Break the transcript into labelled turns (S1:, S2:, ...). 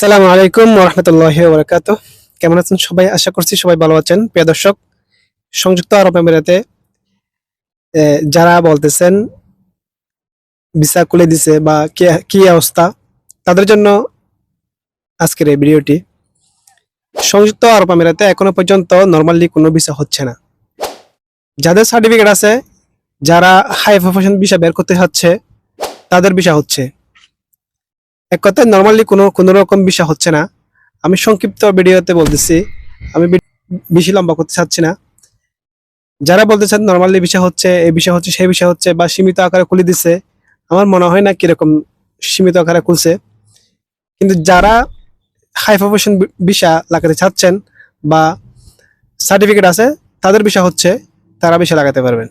S1: আসসালামু আলাইকুম রহমতুল্লাহ বরকাত কেমন আছেন সবাই? আশা করছি সবাই ভালো আছেন। প্রিয় দর্শক, সংযুক্ত আরব আমিরাতে যারা বলতেছেন ভিসা খুলে দিছে বা কি- অবস্থা, তাদের জন্য আজকের এই ভিডিওটি। সংযুক্ত আরব আমিরাতে এখনও পর্যন্ত নর্মালি কোনো ভিসা হচ্ছে না। যাদের সার্টিফিকেট আছে, যারা হাই প্রফেশন ভিসা বের করতে হচ্ছে তাদের ভিসা হচ্ছে। এক কথায় নর্মালি কোনো কোনো রকম বিষয় হচ্ছে না। আমি সংক্ষিপ্ত ভিডিওতে বলতেছি, আমি বেশি লম্বা করতে চাচ্ছি না। যারা বলতে চান নর্মালি বিষয় হচ্ছে, এই বিষয় হচ্ছে, সেই বিষয় হচ্ছে, বা সীমিত আকারে খুলে দিচ্ছে আমার মনে হয় না কীরকম সীমিত আকারে খুলছে। কিন্তু যারা হাই প্রফেশন বিষয় লাগাতে চাচ্ছেন, বা সার্টিফিকেট আছে, তাদের বিষয় হচ্ছে, তারা বিষয় লাগাতে পারবেন।